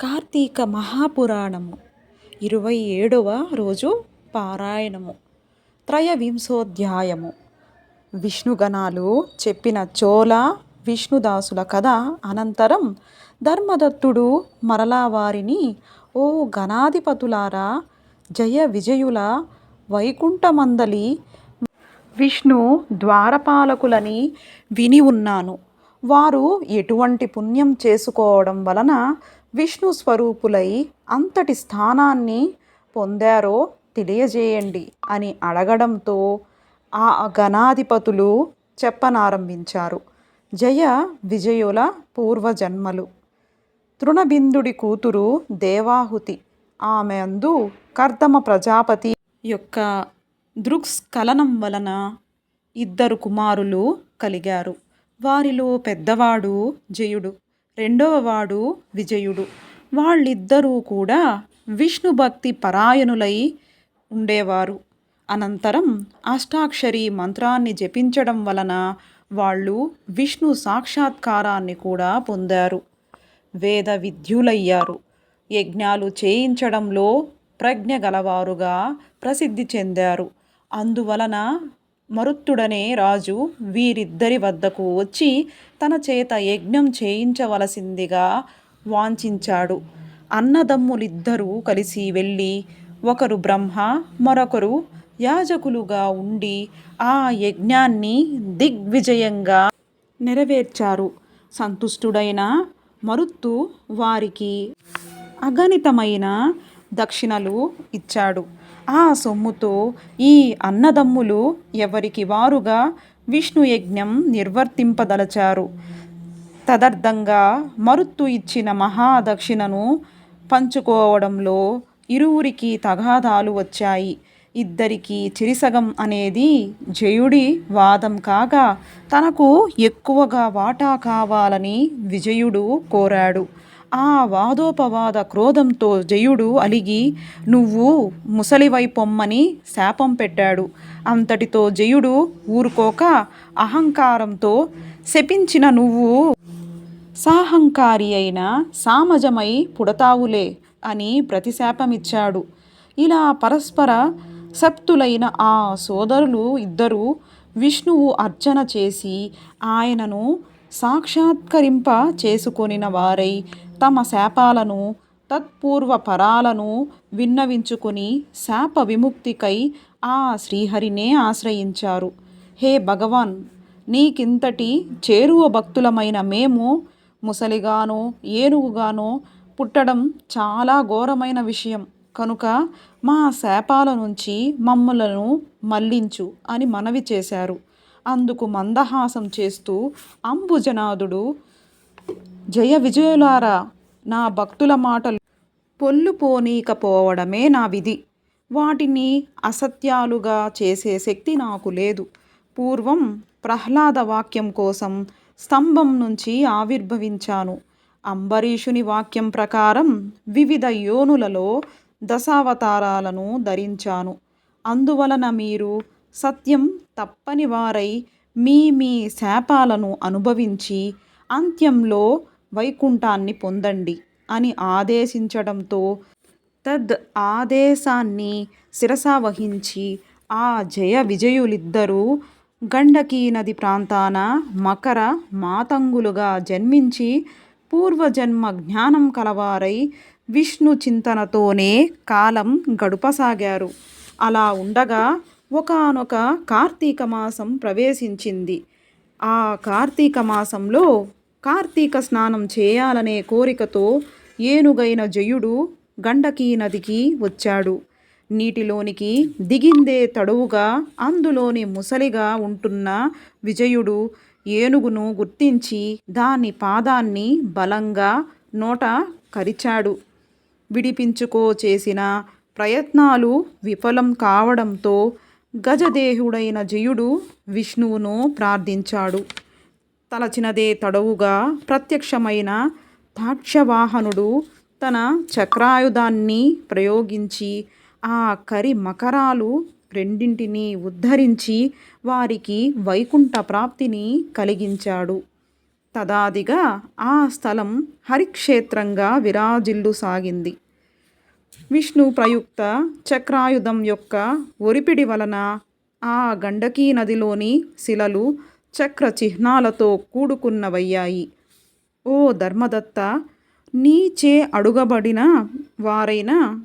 కార్తీక మహాపురాణము. ఇరవై ఏడవ రోజు పారాయణము. త్రయవింశోధ్యాయము. విష్ణుగణాలు చెప్పిన చోళ విష్ణుదాసుల కథ అనంతరం ధర్మదత్తుడు మరలా వారిని ఓ గణాధిపతులారా జయ విజయుల వైకుంఠమందలి విష్ణు ద్వారపాలకులని విని ఉన్నాను. వారు ఎటువంటి పుణ్యం చేసుకోవడం వలన విష్ణు స్వరూపులై అంతటి స్థానాన్ని పొందారో తెలియజేయండి అని అడగడంతో ఆ గణాధిపతులు చెప్పనారంభించారు. జయ విజయుల పూర్వజన్మలు. తృణబిందుడి కూతురు దేవాహుతి. ఆమె అందు కర్దమ ప్రజాపతి యొక్క దృక్స్ఖలనం వలన ఇద్దరు కుమారులు కలిగారు. వారిలో పెద్దవాడు జయుడు. రెండవ వాడు విజయుడు. వాళ్ళిద్దరూ కూడా విష్ణు భక్తి పరాయణులై ఉండేవారు. అనంతరం అష్టాక్షరి మంత్రాన్ని జపించడం వలన వాళ్ళు విష్ణు సాక్షాత్కారాన్ని కూడా పొందారు. వేద విద్యులయ్యారు. యజ్ఞాలు చేయించడంలో ప్రజ్ఞ గలవారుగా ప్రసిద్ధి చెందారు. అందువలన మరుత్తుడనే రాజు వీరిద్దరి వద్దకు వచ్చి తన చేత యజ్ఞం చేయించవలసిందిగా వాంఛించాడు. అన్నదమ్ములిద్దరూ కలిసి వెళ్ళి ఒకరు బ్రహ్మ మరొకరు యాజకులుగా ఉండి ఆ యజ్ఞాన్ని దిగ్విజయంగా నెరవేర్చారు. సంతుష్టుడైన మరుత్తు వారికి అగణితమైన దక్షిణలు ఇచ్చాడు. ఆ సొమ్ముతో ఈ అన్నదమ్ములు ఎవరికి వారుగా విష్ణు యజ్ఞం నిర్వర్తింపదలచారు. తదర్థంగా మరుత్తు ఇచ్చిన మహాదక్షిణను పంచుకోవడంలో ఇరువురికి తగాదాలు వచ్చాయి. ఇద్దరికి చిరిసగం అనేది జయుడి వాదం కాగా తనకు ఎక్కువగా వాటా కావాలని విజయుడు కోరాడు. ఆ వాదోపవాద క్రోధంతో జయుడు అలిగి నువ్వు ముసలివై పొమ్మని శాపం పెట్టాడు. అంతటితో జయుడు ఊరుకోక అహంకారంతో శపించిన నువ్వు సాహంకారి అయిన సామజమై పుడతావులే అని ప్రతిశాపమిచ్చాడు. ఇలా పరస్పర సప్తులైన ఆ సోదరులు ఇద్దరు విష్ణువు అర్చన చేసి ఆయనను సాక్షాత్కరింప చేసుకొనిన వారై తమ శాపాలను తత్పూర్వ పరాలను విన్నవించుకుని శాప విముక్తికై ఆ శ్రీహరినే ఆశ్రయించారు. హే భగవాన్! నీకింతటి చేరువ భక్తులమైన మేము ముసలిగానో ఏనుగుగానో పుట్టడం చాలా ఘోరమైన విషయం. కనుక మా శాపాల నుంచి మమ్ములను మళ్ళించు అని మనవి చేశారు. అందుకు మందహాసం చేస్తూ అంబుజనాథుడు జయ విజయులారా నా భక్తుల మాటలు పొల్లు పోనీకపోవడమే నా విధి. వాటిని అసత్యాలుగా చేసే శక్తి నాకు లేదు. పూర్వం ప్రహ్లాద వాక్యం కోసం స్తంభం నుంచి ఆవిర్భవించాను. అంబరీషుని వాక్యం ప్రకారం వివిధ యోనులలో దశావతారాలను ధరించాను. అందువలన మీరు సత్యం తప్పని వారై మీ మీ శాపాలను అనుభవించి అంత్యంలో వైకుంఠాన్ని పొందండి అని ఆదేశించడంతో తద్ ఆదేశాన్ని శిరసావహించి ఆ జయ విజయులిద్దరూ గండకీ నది ప్రాంతాన మకర మాతంగులుగా జన్మించి పూర్వజన్మ జ్ఞానం కలవారై విష్ణు చింతనతోనే కాలం గడుపసాగారు. అలా ఉండగా ఒకానొక కార్తీక మాసం ప్రవేశించింది. ఆ కార్తీక మాసంలో కార్తీక స్నానం చేయాలనే కోరికతో ఏనుగైన జయుడు గండకీ నదికి వచ్చాడు. నీటిలోనికి దిగిందే తడువుగా అందులోని ముసలిగా ఉంటున్న విజయుడు ఏనుగును గుర్తించి దాని పాదాన్ని బలంగా నోట కరిచాడు. విడిపించుకో చేసిన ప్రయత్నాలు విఫలం కావడంతో గజదేహుడైన జయుడు విష్ణువును ప్రార్థించాడు. తలచినదే తడవుగా ప్రత్యక్షమైన తాక్షవాహనుడు తన చక్రాయుధాన్ని ప్రయోగించి ఆ కరి మకరాలు రెండింటినీ ఉద్ధరించి వారికి వైకుంఠ ప్రాప్తిని కలిగించాడు. తదాదిగా ఆ స్థలం హరిక్షేత్రంగా విరాజిల్లు సాగింది. విష్ణు ప్రయుక్త చక్రాయుధం యొక్క ఒరిపిడి వలన ఆ గండకీ నదిలోని శిలలు చక్ర చిహ్నాలతో కూడుకున్నవయ్యాయి. ఓ ధర్మదత్త నీచే అడుగబడిన వారైన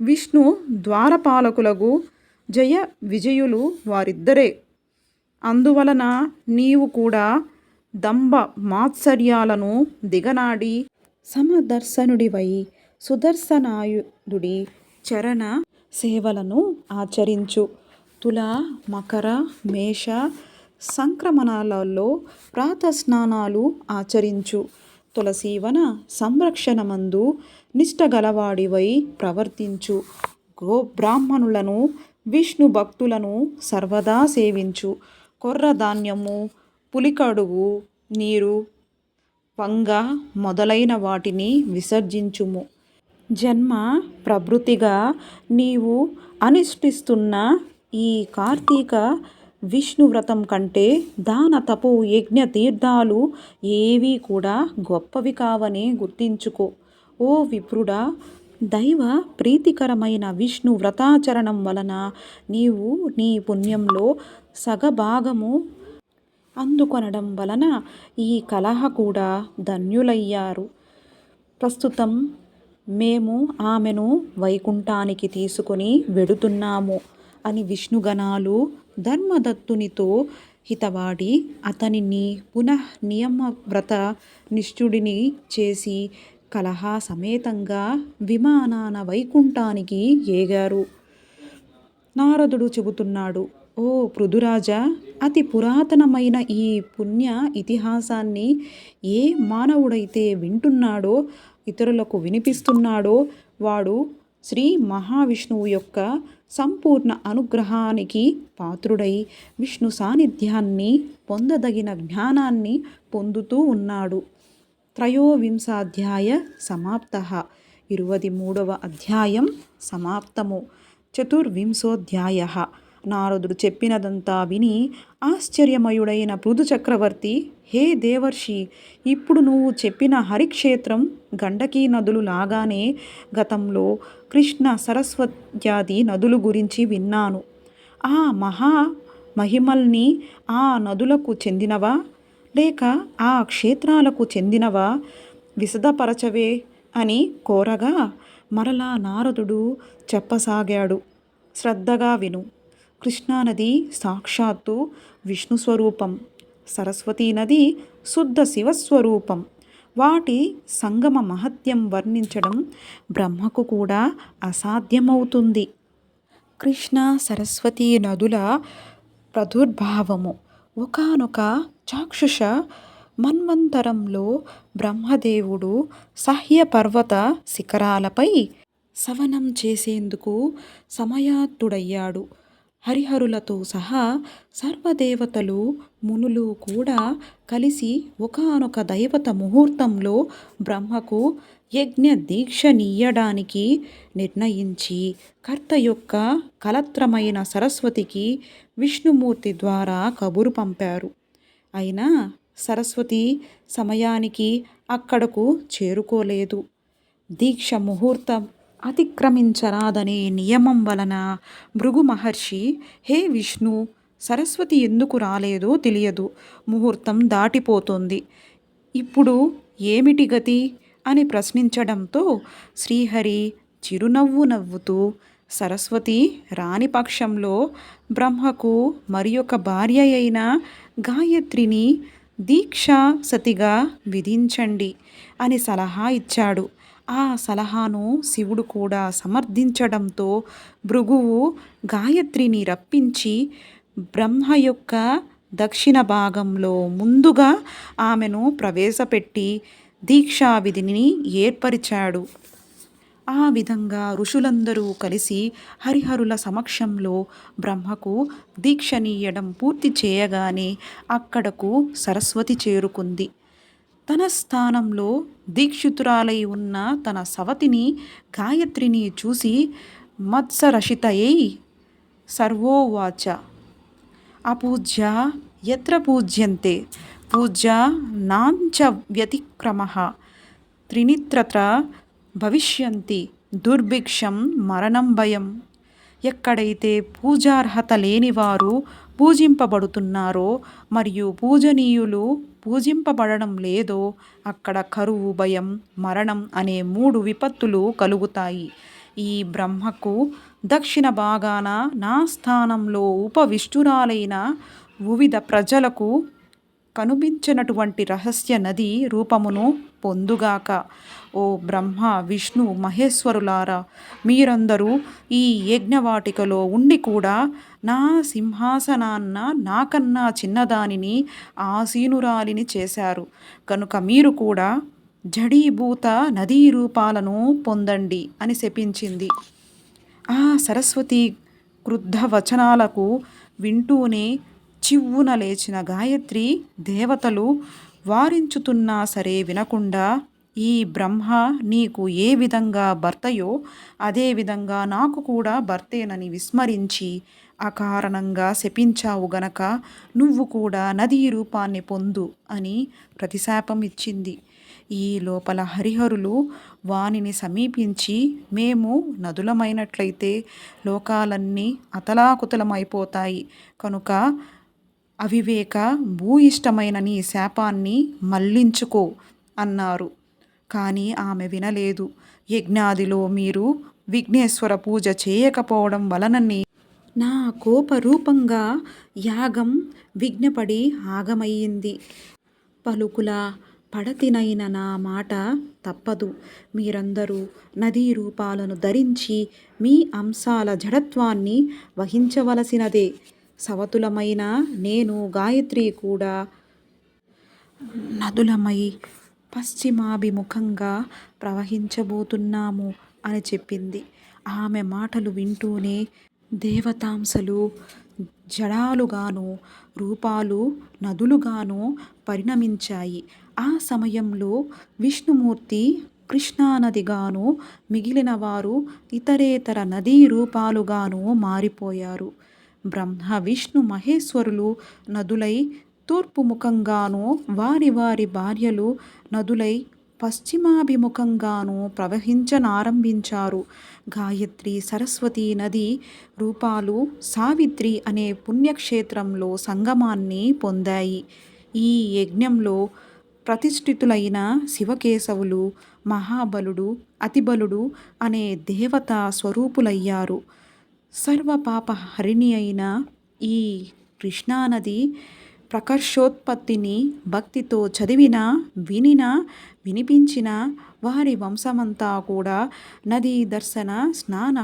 విష్ణు ద్వారపాలకులకు జయ విజయులు వారిద్దరే. అందువలన నీవు కూడా దంభ మాత్సర్యాలను దిగనాడి సమదర్శనుడివై సుదర్శనాయుడి చరణ సేవలను ఆచరించు. తుల మకర మేష సంక్రమణాలలో ప్రాతస్నానాలు ఆచరించు. తులసీవన సంరక్షణమందు నిష్టగలవాడివై ప్రవర్తించు. గో బ్రాహ్మణులను విష్ణు భక్తులను సర్వదా సేవించు. కొర్ర ధాన్యము పులికడుగు నీరు వంగ మొదలైన వాటిని విసర్జించుము. జన్మ ప్రభృతిగా నీవు అనుష్ఠిస్తున్న ఈ కార్తీక విష్ణు వ్రతం కంటే దాన తపో యజ్ఞ తీర్థాలు ఏవీ కూడా గొప్పవి కావని గుర్తించుకో. ఓ విప్రుడా దైవ ప్రీతికరమైన విష్ణు వ్రతాచరణం వలన నీవు నీ పుణ్యంలో సగభాగము అందుకొనడం వలన ఈ కలహ కూడా ధన్యులయ్యారు. ప్రస్తుతం మేము ఆమెను వైకుంఠానికి తీసుకొని వెడుతున్నాము అని విష్ణుగణాలు ధర్మదత్తునితో హితవాడి అతనిని పునః నియమవ్రత నిష్ఠుడిని చేసి కలహా సమేతంగా విమానాన వైకుంఠానికి ఏగారు. నారదుడు చెబుతున్నాడు ఓ పృథురాజా అతి పురాతనమైన ఈ పుణ్య ఇతిహాసాన్ని ఏ మానవుడైతే వింటున్నాడో ఇతరులకు వినిపిస్తున్నాడో వాడు శ్రీ మహావిష్ణువు యొక్క సంపూర్ణ అనుగ్రహానికి పాత్రుడై విష్ణు సాన్నిధ్యాన్ని పొందదగిన జ్ఞానాన్ని పొందుతూ ఉన్నాడు. త్రయోవింశాధ్యాయ సమాప్త ఇరవై మూడవ అధ్యాయం సమాప్తము. చతుర్వింశోధ్యాయ నారదుడు చెప్పినదంతా విని ఆశ్చర్యమయుడైన పృథు చక్రవర్తి హే దేవర్షి ఇప్పుడు నువ్వు చెప్పిన హరిక్షేత్రం గండకీ నదులు లాగానే గతంలో కృష్ణ సరస్వత్యాది నదులు గురించి విన్నాను. ఆ మహా మహిమల్ని ఆ నదులకు చెందినవా? లేక ఆ క్షేత్రాలకు చెందినవా? విశదపరచవే అని కోరగా మరలా నారదుడు చెప్పసాగాడు. శ్రద్ధగా విను. కృష్ణానది సాక్షాత్తు విష్ణు స్వరూపం సరస్వతీ నది శుద్ధ శివస్వరూపం. వాటి సంగమ మహత్యం వర్ణించడం బ్రహ్మకు కూడా అసాధ్యమవుతుంది. కృష్ణ సరస్వతీ నదుల ప్రదుర్భావము. ఒకానొక చాక్షుష మన్వంతరంలో బ్రహ్మదేవుడు సహ్య పర్వత శిఖరాలపై సవనం చేసేందుకు సమయాత్తుడయ్యాడు హరిహరులతో సహా సర్వదేవతలు మునులు కూడా కలిసి ఒకానొక దైవత ముహూర్తంలో బ్రహ్మకు యజ్ఞ దీక్షనీయడానికి నిర్ణయించి కర్త యొక్క కలత్రమైన సరస్వతికి విష్ణుమూర్తి ద్వారా కబురు పంపారు. అయినా సరస్వతి సమయానికి అక్కడకు చేరుకోలేదు. దీక్ష ముహూర్తం అతిక్రమించరాదనే నియమం వలన భృగు మహర్షి హే విష్ణు సరస్వతి ఎందుకు రాలేదో తెలియదు. ముహూర్తం దాటిపోతుంది. ఇప్పుడు ఏమిటి గతి అని ప్రశ్నించడంతో శ్రీహరి చిరునవ్వు నవ్వుతూ సరస్వతి రాని పక్షంలో బ్రహ్మకు మరి ఒక భార్య అయిన గాయత్రిని దీక్షా సతిగా విధించండి అని సలహా ఇచ్చాడు. ఆ సలహాను శివుడు కూడా సమర్థించడంతో భృగువు గాయత్రిని రప్పించి బ్రహ్మ యొక్క దక్షిణ భాగంలో ముందుగా ఆమెను ప్రవేశపెట్టి దీక్షా విధిని ఏర్పరిచాడు. ఆ విధంగా ఋషులందరూ కలిసి హరిహరుల సమక్షంలో బ్రహ్మకు దీక్షనీయడం పూర్తి చేయగానే అక్కడకు సరస్వతి చేరుకుంది. తన స్థానంలో దీక్షితురాలై ఉన్న తన సవతిని గాయత్రిని చూసి మత్సరషితయై సర్వోవాచ. అపూజ్య ఎత్ర పూజ్యంతే? పూజ్య నాంచ వ్యతిక్రమ. త్రినిత్రత్ర భవిష్యంతి దుర్భిక్షం మరణం భయం. ఎక్కడైతే పూజార్హత లేనివారు పూజింపబడుతున్నారో మరియు పూజనీయులు పూజింపబడడం లేదో అక్కడ కరువు భయం మరణం అనే మూడు విపత్తులు కలుగుతాయి. ఈ బ్రహ్మకు దక్షిణ భాగాన నా స్థానంలో ఉపవిష్టురాలైన వివిధ ప్రజలకు కనిపించినటువంటి రహస్య నది రూపమును పొందుగాక. ఓ బ్రహ్మ విష్ణు మహేశ్వరులారా మీరందరూ ఈ యజ్ఞవాటికలో ఉండి కూడా నా సింహాసనాన్న నాకన్నా చిన్నదానిని ఆసీనురాలిని చేశారు. కనుక మీరు కూడా జడీభూత నదీ రూపాలను పొందండి అని శపించింది. ఆ సరస్వతి క్రుద్ధ వచనాలకు వింటూనే చివ్వున లేచిన గాయత్రి దేవతలు వారించుతున్నా సరే వినకుండా ఈ బ్రహ్మ నీకు ఏ విధంగా భర్తయో అదే విధంగా నాకు కూడా భర్తేనని విస్మరించి అకారణంగా శపించావు గనక నువ్వు కూడా నదీ రూపాన్ని పొందు అని ప్రతిశాపం ఇచ్చింది. ఈ లోపల హరిహరులు వానిని సమీపించి మేము నదులమైనట్లయితే లోకాలన్నీ అతలాకుతలమైపోతాయి. కనుక అవివేక భూయిష్టమైన నీ శాపాన్ని మళ్ళించుకో అన్నారు. కానీ ఆమె వినలేదు. యజ్ఞాదిలో మీరు విఘ్నేశ్వర పూజ చేయకపోవడం వలననే నా కోపరూపంగా యాగం విఘ్నపడి ఆగమయ్యింది. పలుకుల పడతినైన నా మాట తప్పదు. మీరందరూ నదీ రూపాలను ధరించి మీ అంశాల జడత్వాన్ని వహించవలసినదే. సవతులమైన నేను గాయత్రి కూడా నదులమై పశ్చిమాభిముఖంగా ప్రవహించబోతున్నాము అని చెప్పింది. ఆమె మాటలు వింటూనే దేవతాంశలు జడాలుగాను రూపాలు నదులుగాను పరిణమించాయి. ఆ సమయంలో విష్ణుమూర్తి కృష్ణానదిగాను మిగిలిన వారు ఇతరేతర నదీ రూపాలుగాను మారిపోయారు. బ్రహ్మ విష్ణు మహేశ్వరులు నదులై తూర్పు ముఖంగానూ వారి వారి భార్యలు నదులై పశ్చిమాభిముఖంగానూ ప్రవహించనారంభించారు. గాయత్రి సరస్వతి నది రూపాలు సావిత్రి అనే పుణ్యక్షేత్రంలో సంగమాన్ని పొందాయి. ఈ యజ్ఞంలో ప్రతిష్ఠితులైన శివకేశవులు మహాబలుడు అతిబలుడు అనే దేవతా స్వరూపులయ్యారు. సర్వపాప హరిణి అయిన ఈ కృష్ణానది ప్రకర్షోత్పత్తిని భక్తితో చదివిన వినిన వినిపించిన వారి వంశమంతా కూడా నదీ దర్శన స్నాన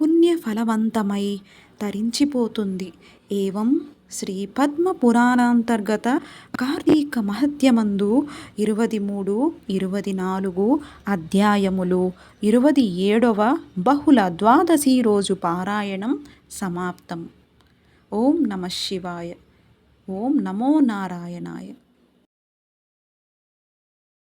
పుణ్యఫలవంతమై తరించిపోతుంది. ఏవం శ్రీ పద్మ పురాణాంతర్గత కార్తీక మహత్యమందు ఇరవై మూడు ఇరవై నాలుగు అధ్యాయములు ఇరవై ఏడవ బహుళ ద్వాదశి రోజు పారాయణం సమాప్తం. ఓం నమ శివాయ. ఓం నమో నారాయణాయ.